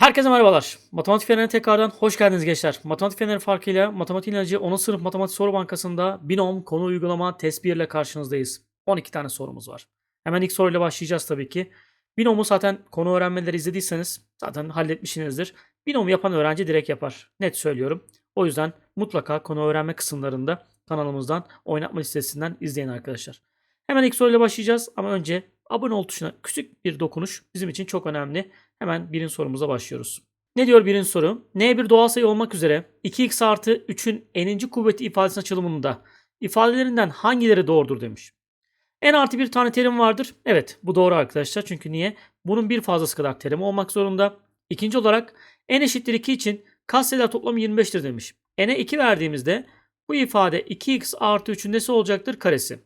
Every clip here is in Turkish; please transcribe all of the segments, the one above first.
Herkese merhabalar. Matematik Feneri tekrardan hoş geldiniz gençler. Matematik Feneri farkıyla Matematik İlacı 10. sınıf matematik soru bankasında binom konu uygulama test 1 ile karşınızdayız. 12 tane sorumuz var. Hemen ilk soruyla başlayacağız tabii ki. Binomu zaten konu öğrenmeleri izlediyseniz zaten halletmişsinizdir. Binomu yapan öğrenci direkt yapar. Net söylüyorum. O yüzden mutlaka konu öğrenme kısımlarında kanalımızdan oynatma listesinden izleyin arkadaşlar. Hemen ilk soruyla başlayacağız ama önce abone ol tuşuna küçük bir dokunuş bizim için çok önemli. Hemen birinci sorumuza başlıyoruz. Ne diyor birinci soru? N bir doğal sayı olmak üzere 2x artı 3'ün n'inci kuvveti ifadesinin açılımında ifadelerinden hangileri doğrudur demiş. N artı bir tane terim vardır. Evet bu doğru arkadaşlar. Çünkü niye? Bunun bir fazlası kadar terimi olmak zorunda. İkinci olarak n eşittir 2 için katsayılar toplamı 25'tir demiş. n'e 2 verdiğimizde bu ifade 2x artı 3'ün nesi olacaktır? Karesi.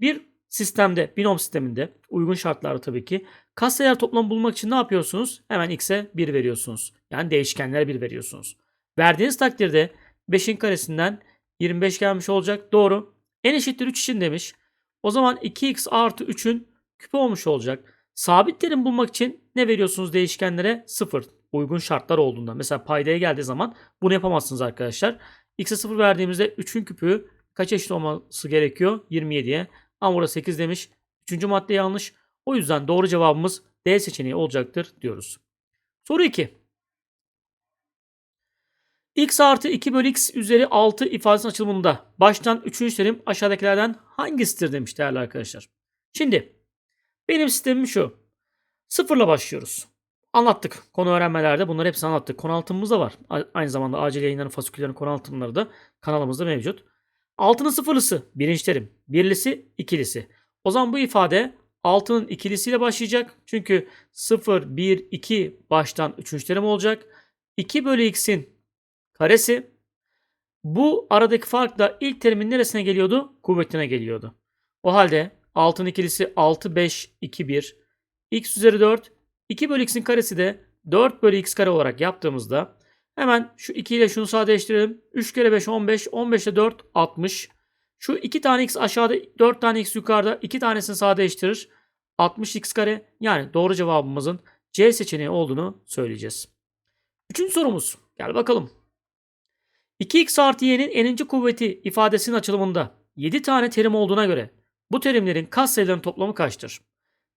Bir sistemde, binom sisteminde uygun şartlarda tabii ki katsayılar toplamı bulmak için ne yapıyorsunuz? Hemen x'e 1 veriyorsunuz. Yani değişkenlere 1 veriyorsunuz. Verdiğiniz takdirde 5'in karesinden 25 gelmiş olacak. Doğru. n eşittir 3 için demiş. O zaman 2x artı 3'ün küpü olmuş olacak. Sabit terim bulmak için ne veriyorsunuz değişkenlere? 0. Uygun şartlar olduğunda. Mesela paydaya geldiği zaman bunu yapamazsınız arkadaşlar. x'e 0 verdiğimizde 3'ün küpü kaç eşit olması gerekiyor? 27'ye. Ama burada 8 demiş. Üçüncü madde yanlış. O yüzden doğru cevabımız D seçeneği olacaktır diyoruz. Soru 2. x artı 2 bölü x üzeri 6 ifadesinin açılımında baştan 3. terim aşağıdakilerden hangisidir demiş değerli arkadaşlar. Şimdi benim sistemim şu. Sıfırla başlıyoruz. Anlattık. Konu öğrenmelerde bunları hepsini anlattık. Konu altımız da var. Aynı zamanda acil yayınların fasiküllerin konu altınları da kanalımızda mevcut. Altının sıfırlısı birinci terim. Birlisi ikilisi. O zaman bu ifade altının ikilisiyle başlayacak. Çünkü 0, 1, 2 baştan üçüncü terim olacak. 2 bölü x'in karesi. Bu aradaki fark da ilk terimin neresine geliyordu? Kuvvetine geliyordu. O halde altın ikilisi 6, 5, 2, 1. x üzeri 4. 2 bölü x'in karesi de 4 bölü x kare olarak yaptığımızda hemen şu 2 ile şunu sadeleştirelim. 3 kere 5 15, 15 ile 4 60. Şu 2 tane x aşağıda 4 tane x yukarıda 2 tanesini sadeleştirir. 60 x kare yani doğru cevabımızın C seçeneği olduğunu söyleyeceğiz. Üçüncü sorumuz. Gel bakalım. 2x artı y'nin n'inci kuvveti ifadesinin açılımında 7 tane terim olduğuna göre bu terimlerin katsayılarının toplamı kaçtır?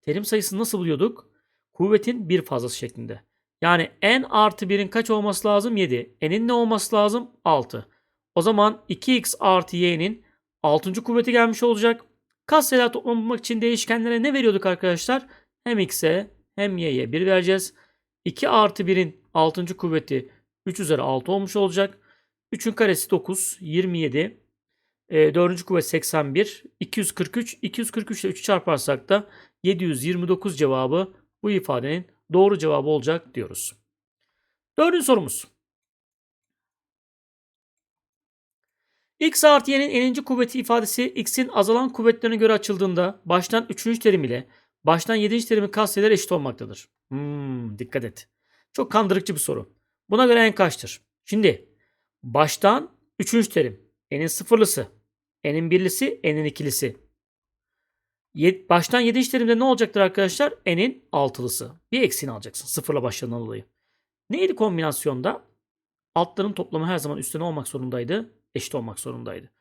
Terim sayısını nasıl buluyorduk? Kuvvetin bir fazlası şeklinde. Yani n artı 1'in kaç olması lazım? 7. n'in ne olması lazım? 6. O zaman 2x artı y'nin 6. kuvveti gelmiş olacak. Katsayılar toplamı bulmak için değişkenlere ne veriyorduk arkadaşlar? Hem x'e hem y'ye 1 vereceğiz. 2 artı 1'in 6. kuvveti 3 üzeri 6 olmuş olacak. 3'ün karesi 9, 27. E, 4. kuvvet 81, 243. 243 ile 3 çarparsak da 729 cevabı bu ifadenin doğru cevabı olacak diyoruz. Dördüncü sorumuz. x artı y'nin n'inci kuvveti ifadesi x'in azalan kuvvetlerine göre açıldığında baştan 3. terim ile baştan 7. terimin katsayıları eşit olmaktadır. Hmm, dikkat et. Çok kandırıcı bir soru. Buna göre n kaçtır? Şimdi baştan 3. terim. n'in sıfırlısı. n'in birlisi, n'in ikilisi. Baştan 7. terimde ne olacaktır arkadaşlar? n'in altılısı. Bir eksiğini alacaksın sıfırla başlayan dolayı. Neydi kombinasyonda? Altların toplamı her zaman üstte ne olmak zorundaydı? Eşit olmak zorundaydı.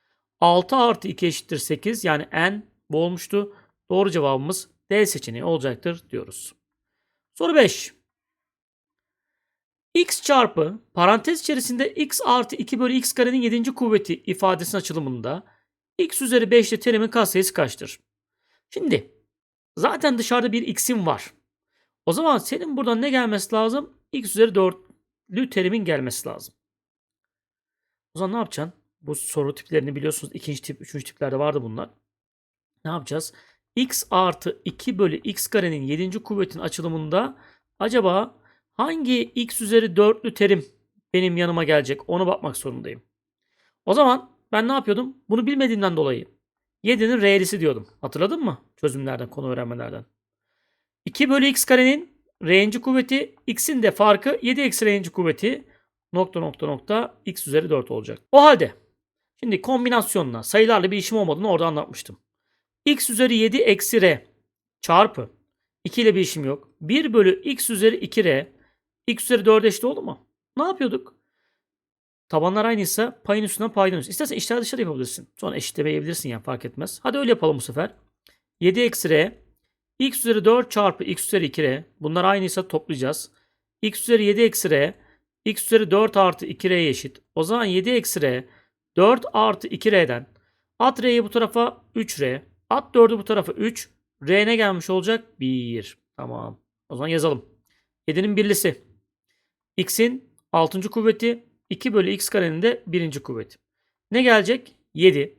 6 artı 2 eşittir 8 yani n bu olmuştu. Doğru cevabımız D seçeneği olacaktır diyoruz. Soru 5. x çarpı parantez içerisinde x artı 2 bölü x karenin 7. kuvveti ifadesinin açılımında x üzeri 5 ile terimin katsayısı kaçtır? Şimdi zaten dışarıda bir x'in var. O zaman senin buradan ne gelmesi lazım? x üzeri 4'lü terimin gelmesi lazım. O zaman ne yapacaksın? Bu soru tiplerini biliyorsunuz. ikinci tip, üçüncü tiplerde vardı bunlar. Ne yapacağız? x artı 2 bölü x karenin 7. kuvvetin açılımında acaba hangi x üzeri 4'lü terim benim yanıma gelecek? Onu bakmak zorundayım. O zaman ben ne yapıyordum? Bunu bilmediğimden dolayı 7'nin r'lisi diyordum. Hatırladın mı? Çözümlerden, konu öğrenmelerden. 2 bölü x karenin r'nci kuvveti, x'in de farkı 7 eksi r'nci kuvveti nokta nokta nokta x üzeri 4 olacak. O halde şimdi kombinasyonla sayılarla bir işim olmadığını orada anlatmıştım. x üzeri 7 eksi r çarpı 2 ile bir işim yok. 1 bölü x üzeri 2r x üzeri 4'e eşit oldu mu? Ne yapıyorduk? Tabanlar aynıysa payın üstünden paydan üstü. İstersen içler dışarı yapabilirsin. Sonra eşitlemeyebilirsin yani fark etmez. Hadi öyle yapalım bu sefer. 7 eksi r x üzeri 4 çarpı x üzeri 2r. Bunlar aynıysa toplayacağız. x üzeri 7 eksi r x üzeri 4 artı 2r'ye eşit. O zaman 7 eksi r 4 artı 2r'den at r'yi bu tarafa 3r. At 4'ü bu tarafa 3. r ne gelmiş olacak? 1. Tamam. O zaman yazalım. 7'nin birlisi. x'in 6. kuvveti 2 bölü x karenin de 1. kuvveti. Ne gelecek? 7.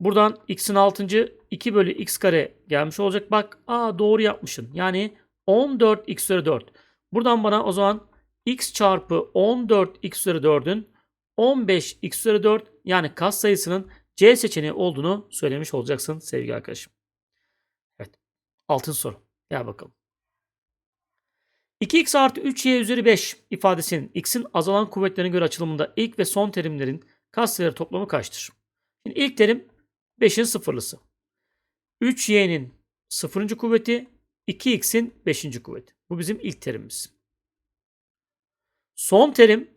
Buradan x'in 6. 2 bölü x kare gelmiş olacak. Bak aa doğru yapmışsın. Yani 14 x üzeri 4. Buradan bana o zaman x çarpı 14 x üzeri 4'ün 15 x üzeri 4 yani kas sayısının C seçeneği olduğunu söylemiş olacaksın sevgili arkadaşım. Evet. Altın soru. Gel bakalım. 2x artı 3y üzeri 5 ifadesinin x'in azalan kuvvetlerine göre açılımında ilk ve son terimlerin katsayıları toplamı kaçtır? Şimdi ilk terim 5'in sıfırlısı. 3y'nin sıfırıncı kuvveti 2x'in 5. kuvveti. Bu bizim ilk terimimiz. Son terim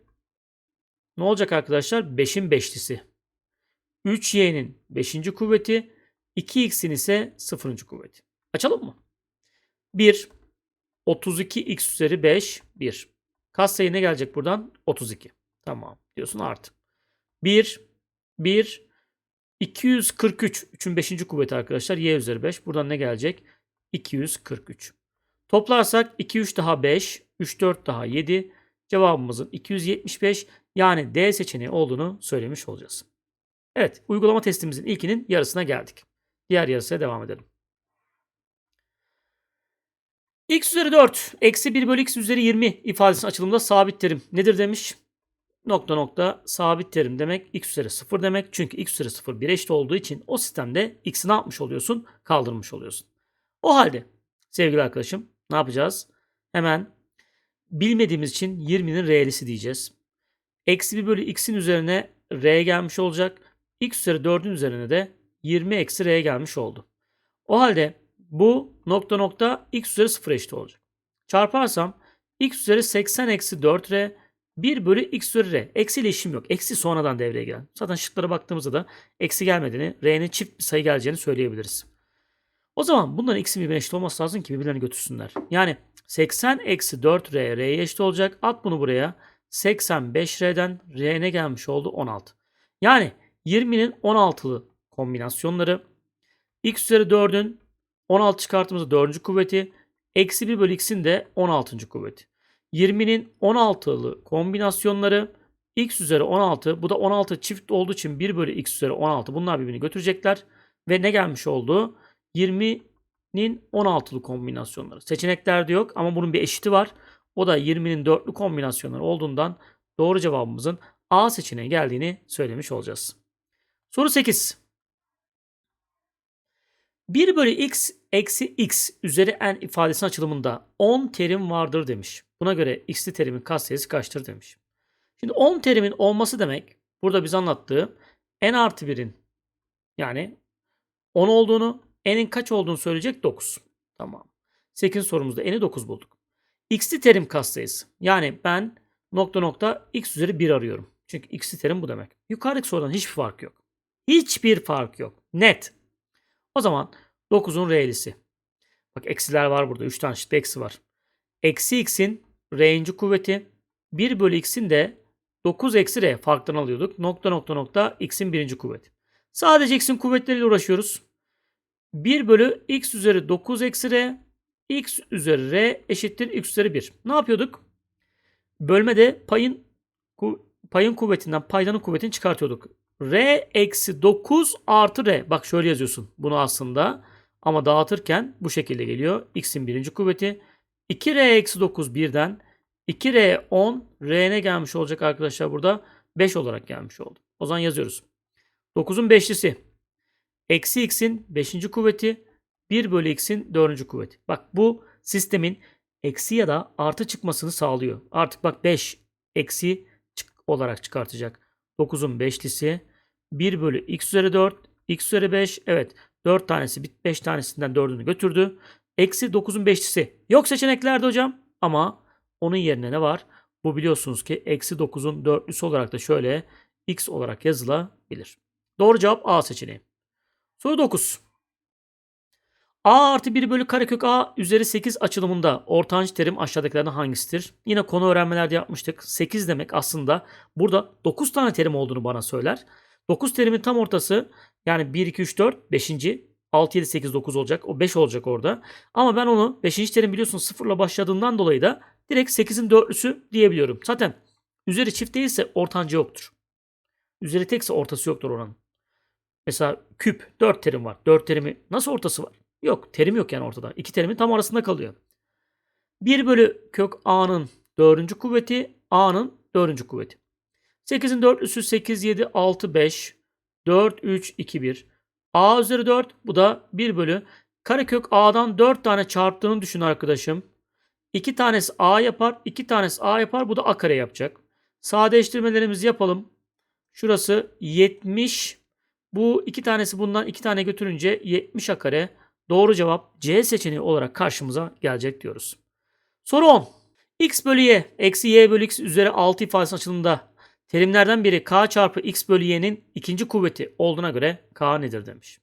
ne olacak arkadaşlar? 5'in beşlisi. 3y'nin 5. kuvveti 2x'in ise 0. kuvveti. Açalım mı? 1 32x üzeri 5 1. Kas sayı ne gelecek buradan? 32. Tamam. Diyorsun artı. 1 1 243. 3'ün 5. kuvveti arkadaşlar. Y üzeri 5. Buradan ne gelecek? 243. Toplarsak 2 3 daha 5, 3 4 daha 7. Cevabımızın 275 yani D seçeneği olduğunu söylemiş olacağız. Evet, uygulama testimizin ilkinin yarısına geldik. Diğer yarısına devam edelim. X üzeri 4 eksi 1 bölü x üzeri 20 ifadesinin açılımında sabit terim nedir demiş. Nokta nokta sabit terim demek x üzeri 0 demek. Çünkü x üzeri 0 1 eşit olduğu için o sistemde x'i ne yapmış oluyorsun? Kaldırmış oluyorsun. O halde sevgili arkadaşım ne yapacağız? Hemen bilmediğimiz için 20'nin re'lisi diyeceğiz. Eksi 1 bölü x'in üzerine r gelmiş olacak. x üzeri 4'ün üzerine de 20 eksi r gelmiş oldu. O halde bu nokta nokta x üzeri 0 eşit olacak. Çarparsam x üzeri 80 eksi 4r 1 bölü x üzeri r. Eksi ile işim yok. Eksi sonradan devreye gelen. Zaten şıklara baktığımızda da eksi gelmediğini, r'nin çift bir sayı geleceğini söyleyebiliriz. O zaman bunların x'in birbirine eşit olması lazım ki birbirlerini götürsünler. Yani 80 eksi 4r r'ye eşit olacak. At bunu buraya. 85r'den r ne gelmiş oldu? 16. Yani 20'nin 16'lı kombinasyonları x üzeri 4'ün 16 çıkarttığımızda 4. kuvveti eksi 1 bölü x'in de 16. kuvveti. 20'nin 16'lı kombinasyonları x üzeri 16 bu da 16 çift olduğu için 1 bölü x üzeri 16 bunlar birbirini götürecekler. Ve ne gelmiş oldu? 20'nin 16'lı kombinasyonları. Seçeneklerde yok ama bunun bir eşiti var. O da 20'nin 4'lü kombinasyonları olduğundan doğru cevabımızın A seçeneği geldiğini söylemiş olacağız. Soru 8. 1 bölü x eksi x üzeri n ifadesinin açılımında 10 terim vardır demiş. Buna göre x'li terimin katsayısı kaçtır demiş. Şimdi 10 terimin olması demek burada biz anlattığı n artı 1'in yani 10 olduğunu n'in kaç olduğunu söyleyecek 9. Tamam. 8 sorumuzda n'i 9 bulduk. x'li terim katsayısı yani ben nokta nokta x üzeri 1 arıyorum. Çünkü x'li terim bu demek. Yukarıdaki sorudan hiçbir fark yok. Hiçbir fark yok. Net. O zaman 9'un re'lisi. Bak eksiler var burada. 3 tane çift eksi var. Eksi x'in r'inci kuvveti. 1 bölü x'in de 9 eksi r farktan alıyorduk. Nokta nokta nokta x'in birinci kuvveti. Sadece x'in kuvvetleriyle uğraşıyoruz. 1 bölü x üzeri 9 eksi r x üzeri r eşittir x üzeri 1. Ne yapıyorduk? Bölmede payın payın kuvvetinden paydanın kuvvetini çıkartıyorduk. R eksi 9 artı R. Bak şöyle yazıyorsun bunu aslında. Ama dağıtırken bu şekilde geliyor. X'in birinci kuvveti. 2R eksi 9 birden. 2R 10. R ne gelmiş olacak arkadaşlar burada? 5 olarak gelmiş oldu. O zaman yazıyoruz. 9'un beşlisi. Eksi X'in 5. kuvveti. 1 bölü X'in 4. kuvveti. Bak bu sistemin eksi ya da artı çıkmasını sağlıyor. Artık bak 5 eksi olarak çıkartacak. 9'un beşlisi 1 bölü x üzeri 4 x üzeri 5 evet 4 tanesi 5 tanesinden 4'ünü götürdü. Eksi 9'un beşlisi yok seçeneklerde hocam ama Onun yerine ne var? Bu biliyorsunuz ki eksi 9'un dörtlüsü olarak da şöyle x olarak yazılabilir. Doğru cevap A seçeneği. Soru 9. A artı 1 bölü karekök A üzeri 8 açılımında ortancı terim aşağıdakilerden hangisidir? Yine konu öğrenmelerde yapmıştık. 8 demek aslında burada 9 tane terim olduğunu bana söyler. 9 terimin tam ortası yani 1, 2, 3, 4, 5. 6, 7, 8, 9 olacak. O 5 olacak orada. Ama ben onu 5. terim biliyorsun sıfırla başladığından dolayı da direkt 8'in dörtlüsü diyebiliyorum. Zaten üzeri çift değilse ortancı yoktur. Üzeri tekse ortası yoktur oranın. Mesela küp 4 terim var. 4 terimi nasıl ortası var? Yok. Terim yok yani ortada. İki terimin tam arasında kalıyor. 1 bölü kök a'nın 4. kuvveti a'nın 4. kuvveti. 8'in dörtlüsü 8, 7, 6, 5, 4, 3, 2, 1. a üzeri 4 bu da 1 bölü. Karekök a'dan 4 tane çarptığını düşün arkadaşım. 2 tanesi a yapar, 2 tanesi a yapar. Bu da a kare yapacak. Sadeleştirmelerimizi yapalım. Şurası 70. Bu iki tanesi bundan iki tane götürünce 70 a kare. Doğru cevap C seçeneği olarak karşımıza gelecek diyoruz. Soru 10. x bölü y eksi y bölü x üzeri 6 ifadesi açılımında terimlerden biri k çarpı x bölü y'nin ikinci kuvveti olduğuna göre k nedir demiş.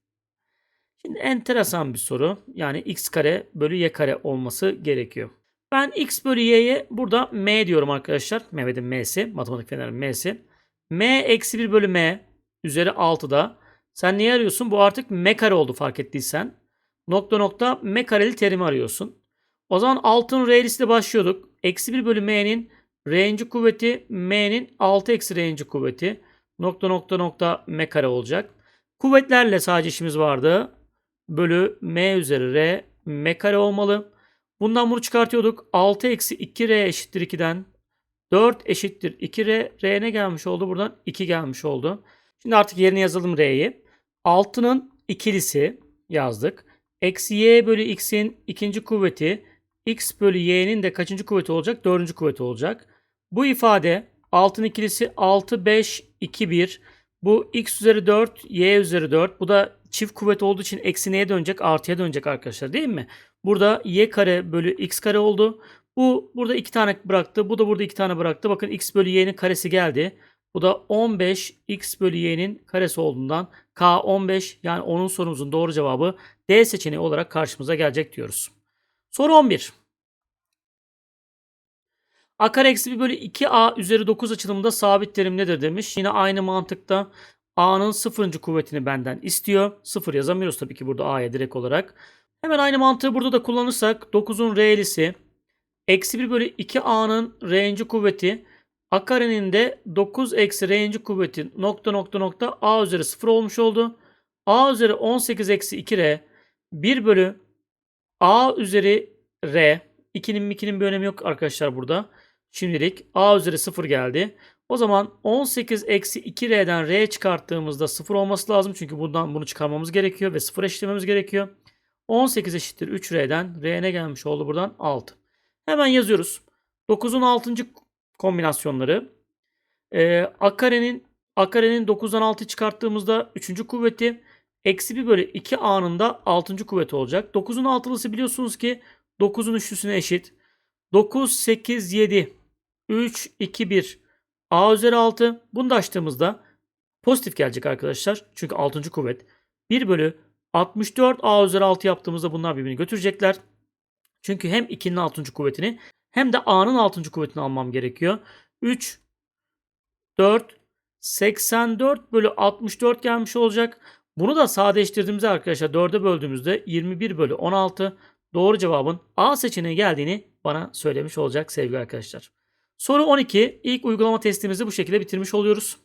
Şimdi enteresan bir soru. Yani x kare bölü y kare olması gerekiyor. Ben x bölü y'ye burada m diyorum arkadaşlar. Mehmet'in m'si. Matematik fenerin m'si. m eksi 1 bölü m üzeri 6'da. Sen neyi arıyorsun? Bu artık m kare oldu fark ettiysen. Nokta nokta m kareli terimi arıyorsun. O zaman 6'nın r'lisiyle başlıyorduk. Eksi 1 bölü m'nin r'nci kuvveti m'nin 6 eksi r'nci kuvveti. Nokta nokta nokta m kare olacak. Kuvvetlerle sadece işimiz vardı. Bölü m üzeri r m kare olmalı. Bundan bunu çıkartıyorduk. 6 eksi 2r eşittir 2'den. 4 eşittir 2r. r ne gelmiş oldu? Buradan 2 gelmiş oldu. Şimdi artık yerine yazalım r'yi. 6'nın ikilisi yazdık. Eksi y bölü x'in ikinci kuvveti x bölü y'nin de kaçıncı kuvveti olacak? Dördüncü kuvveti olacak. Bu ifade 6'nın ikilisi 6, 5, 2, 1. Bu x üzeri 4, y üzeri 4. Bu da çift kuvvet olduğu için eksi neye dönecek? Artıya dönecek arkadaşlar değil mi? Burada y kare bölü x kare oldu. Bu burada iki tane bıraktı. Bu da burada iki tane bıraktı. Bakın x bölü y'nin karesi geldi. Bu da 15 x bölü y'nin karesi olduğundan k 15 yani onun sorumuzun doğru cevabı D seçeneği olarak karşımıza gelecek diyoruz. Soru 11. A kare eksi 1 bölü 2a üzeri 9 açılımında sabit terim nedir demiş. Yine aynı mantıkta a'nın sıfırıncı kuvvetini benden istiyor. Sıfır yazamıyoruz tabii ki burada a'ya direkt olarak. Hemen aynı mantığı burada da kullanırsak 9'un r'lisi eksi 1 bölü 2a'nın r'nci kuvveti a karenin de 9 eksi r'nci kuvveti nokta nokta nokta a üzeri 0 olmuş oldu. a üzeri 18 eksi 2r 1 bölü a üzeri r 2'nin 2'nin bir önemi yok arkadaşlar burada. Şimdilik a üzeri 0 geldi. O zaman 18 eksi 2r'den r çıkarttığımızda 0 olması lazım. Çünkü bundan bunu çıkarmamız gerekiyor ve 0 eşitlememiz gerekiyor. 18 eşittir 3r'den r ne gelmiş oldu buradan? 6. Hemen yazıyoruz. 9'un 6. kombinasyonları. Ee, a karenin a karenin 9'dan 6 çıkarttığımızda 3. kuvveti Eksi 1 bölü 2 a'nın da 6. kuvveti olacak. 9'un altılısı biliyorsunuz ki 9'un üçlüsüne eşit. 9, 8, 7, 3, 2, 1. a üzeri 6. Bunu da açtığımızda pozitif gelecek arkadaşlar. Çünkü 6. kuvvet. 1 bölü 64 a üzeri 6 yaptığımızda bunlar birbirini götürecekler. Çünkü hem 2'nin 6. kuvvetini hem de a'nın 6. kuvvetini almam gerekiyor. 3, 4, 84 bölü 64 gelmiş olacak. Bunu da sadeleştirdiğimizde arkadaşlar 4'e böldüğümüzde 21 bölü 16 doğru cevabın A seçeneği geldiğini bana söylemiş olacak sevgili arkadaşlar. Soru 12. İlk uygulama testimizi bu şekilde bitirmiş oluyoruz.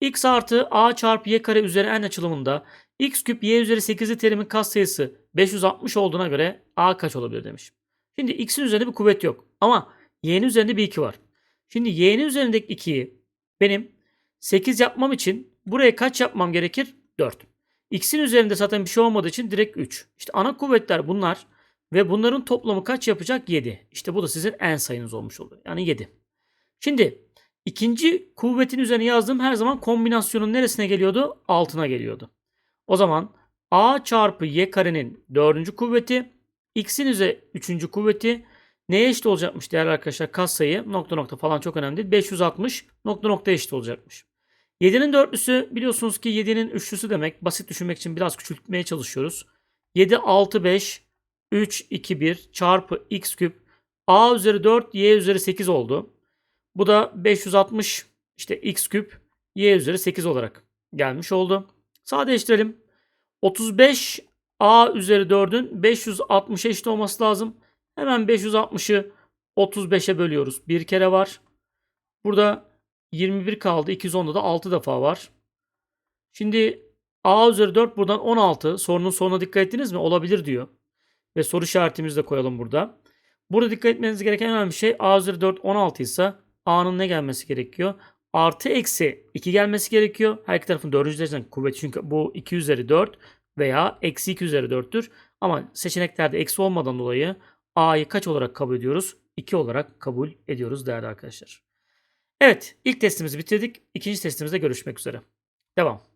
x artı a çarpı y kare üzeri n açılımında x küp y üzeri 8'li terimin katsayısı 560 olduğuna göre a kaç olabilir demiş. Şimdi x'in üzerinde bir kuvvet yok ama y'nin üzerinde bir 2 var. Şimdi y'nin üzerindeki 2'yi benim 8 yapmam için buraya kaç yapmam gerekir? 4. X'in üzerinde zaten bir şey olmadığı için direkt 3. İşte ana kuvvetler bunlar ve bunların toplamı kaç yapacak? 7. İşte bu da sizin en sayınız olmuş oluyor. Yani 7. Şimdi ikinci kuvvetin üzerine yazdığım her zaman kombinasyonun neresine geliyordu? Altına geliyordu. O zaman a çarpı y karenin dördüncü kuvveti x'in üzeri üçüncü kuvveti neye eşit olacakmış değerli arkadaşlar? Katsayı nokta nokta falan çok önemli değil. 560 nokta nokta eşit olacakmış. 7'nin dörtlüsü biliyorsunuz ki 7'nin üçlüsü demek. Basit düşünmek için biraz küçültmeye çalışıyoruz. 7, 6, 5, 3, 2, 1 çarpı x küp a üzeri 4, y üzeri 8 oldu. Bu da 560 işte x küp y üzeri 8 olarak gelmiş oldu. Sadeleştirelim. 35 a üzeri 4'ün 560 eşit olması lazım. Hemen 560'ı 35'e bölüyoruz. Bir kere var. Burada 21 kaldı. 210'da da 6 defa var. Şimdi a üzeri 4 buradan 16. Sorunun sonuna dikkat ettiniz mi? Olabilir diyor. Ve soru işaretimizi de koyalım burada. Burada dikkat etmeniz gereken en önemli şey a üzeri 4 16 ise a'nın ne gelmesi gerekiyor? Artı eksi 2 gelmesi gerekiyor. Her iki tarafın 4. dereceden kuvveti çünkü bu 2 üzeri 4 veya eksi 2 üzeri 4'tür. Ama seçeneklerde eksi olmadan dolayı a'yı kaç olarak kabul ediyoruz? 2 olarak kabul ediyoruz değerli arkadaşlar. Evet ilk testimizi bitirdik. İkinci testimizde görüşmek üzere. Devam.